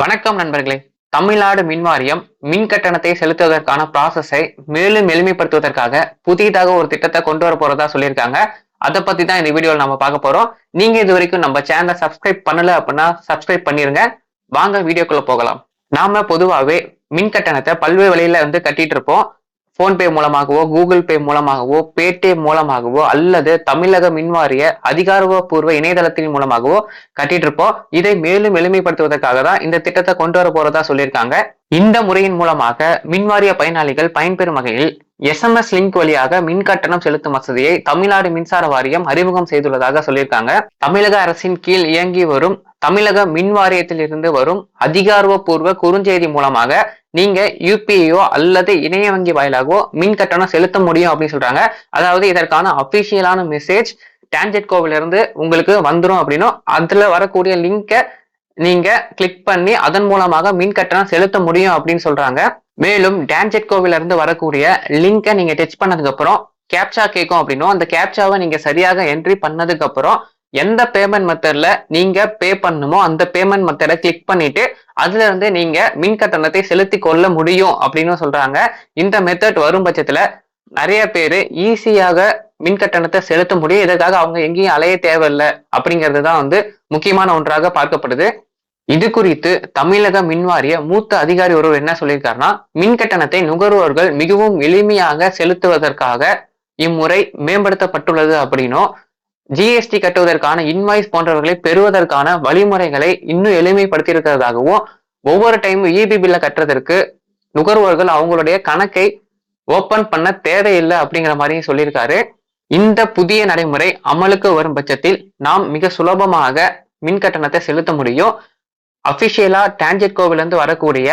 வணக்கம் நண்பர்களே. தமிழ்நாடு மின் வாரியம் மின் கட்டணத்தை செலுத்துவதற்கான ப்ராசஸை மேலும் எளிமைப்படுத்துவதற்காக புதிதாக ஒரு திட்டத்தை கொண்டு வர போறதா சொல்லியிருக்காங்க. அதை பத்தி தான் இந்த வீடியோவில் நம்ம பார்க்க போறோம். நீங்க இது வரைக்கும் நம்ம சேனலை சப்ஸ்கிரைப் பண்ணல அப்படின்னா சப்ஸ்கிரைப் பண்ணிருங்க. வாங்க வீடியோக்குள்ள போகலாம். நாம பொதுவாகவே மின் கட்டணத்தை பல்வேறு வழியில வந்து கட்டிட்டு இருப்போம். போன்பே மூலமாகவோ கூகுள் பே மூலமாகவோ பேடிஎம் மூலமாகவோ அல்லது தமிழக மின்வாரிய அதிகாரப்பூர்வ இணையதளத்தின் மூலமாகவோ கட்டிட்டு இருப்போம் இதை மேலும் எளிமைப்படுத்துவதற்காக தான் இந்த திட்டத்தை கொண்டு வர போறதா சொல்லியிருக்காங்க. இந்த முறையின் மூலமாக மின்வாரிய பயனாளிகள் பயன்பெறும் வகையில் எஸ்எம்எஸ் லிங்க் வழியாக மின் கட்டணம் செலுத்தும் வசதியை தமிழ்நாடு மின்சார வாரியம் அறிமுகம் செய்துள்ளதாக சொல்லியிருக்காங்க. தமிழக அரசின் கீழ் இயங்கி வரும் தமிழக மின் வாரியத்தில் இருந்து வரும் அதிகாரப்பூர்வ குறுஞ்செய்தி மூலமாக நீங்க யூபிஐயோ அல்லது இணைய வங்கி வாயிலாகவோ மின் கட்டணம் செலுத்த முடியும் அப்படின்னு சொல்றாங்க. அதாவது இதற்கான அபிஷியலான மெசேஜ் டான்ஜெட் கோவில இருந்து உங்களுக்கு வந்துடும் அப்படின்னும் அதுல வரக்கூடிய லிங்கை நீங்க கிளிக் பண்ணி அதன் மூலமாக மின் கட்டணம் செலுத்த முடியும் அப்படின்னு சொல்றாங்க. மேலும் டான்ஜெட் கோவில இருந்து வரக்கூடிய லிங்கை நீங்க டச் பண்ணதுக்கு அப்புறம் கேப்சா கேட்கும் அப்படின்னும் அந்த கேப்சாவை நீங்க சரியாக என்ட்ரி பண்ணதுக்கு அப்புறம் எந்த பேமெண்ட் மெத்தட்ல நீங்க பே பண்ணணுமோ அந்த பேமெண்ட் மெத்தடை கிளிக் பண்ணிட்டு அதுல இருந்து நீங்க மின் கட்டணத்தை செலுத்தி கொள்ள முடியும் அப்படின்னு சொல்றாங்க. இந்த மெத்தட் வரும் பட்சத்துல நிறைய பேர் ஈஸியாக மின் கட்டணத்தை செலுத்த முடியும். இதற்காக அவங்க எங்கேயும் அலைய தேவையில்லை அப்படிங்கிறது தான் வந்து முக்கியமான ஒன்றாக பார்க்கப்படுது. இது குறித்து தமிழக மின்வாரிய மூத்த அதிகாரி ஒருவர் என்ன சொல்லியிருக்காருன்னா மின் கட்டணத்தை நுகர்வோர்கள் மிகவும் எளிமையாக செலுத்துவதற்காக இம்முறை மேம்படுத்தப்பட்டுள்ளது அப்படின்னும் ஜிஎஸ்டி கட்டுவதற்கான இன்வாய்ஸ் போன்றவர்களை பெறுவதற்கான வழிமுறைகளை இன்னும் எளிமைப்படுத்தி இருக்கிறதாகவும் ஒவ்வொரு டைமும் இபி பில்ல கட்டுறதற்கு நுகர்வோர்கள் அவங்களுடைய கணக்கை ஓபன் பண்ண தேவையில்லை அப்படிங்கிற மாதிரியும் சொல்லியிருக்காரு. இந்த புதிய நடைமுறை அமலுக்கு வரும் பட்சத்தில் நாம் மிக சுலபமாக மின் கட்டணத்தை செலுத்த முடியும். அபிஷியலா டான்ஜெட் கோவிலிருந்து வரக்கூடிய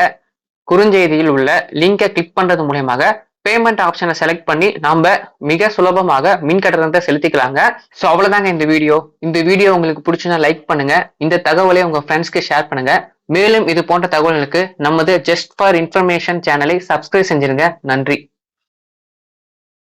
குறுஞ்செய்தியில் உள்ள லிங்கை கிளிக் பண்றது மூலயமாக பேமெண்ட் ஆப்ஷனை செலக்ட் பண்ணி நம்ம மிக சுலபமாக மின் கட்டணத்தை செலுத்திக்கலாங்க. ஸோ அவ்வளோதாங்க இந்த வீடியோ. இந்த வீடியோ உங்களுக்கு பிடிச்சுன்னா லைக் பண்ணுங்க. இந்த தகவலை உங்க ஃப்ரெண்ட்ஸ்க்கு ஷேர் பண்ணுங்க. மேலும் இது போன்ற தகவல்களுக்கு நமது ஜஸ்ட் ஃபார் இன்ஃபர்மேஷன் சேனலை சப்ஸ்கிரைப் செஞ்சிருங்க. நன்றி.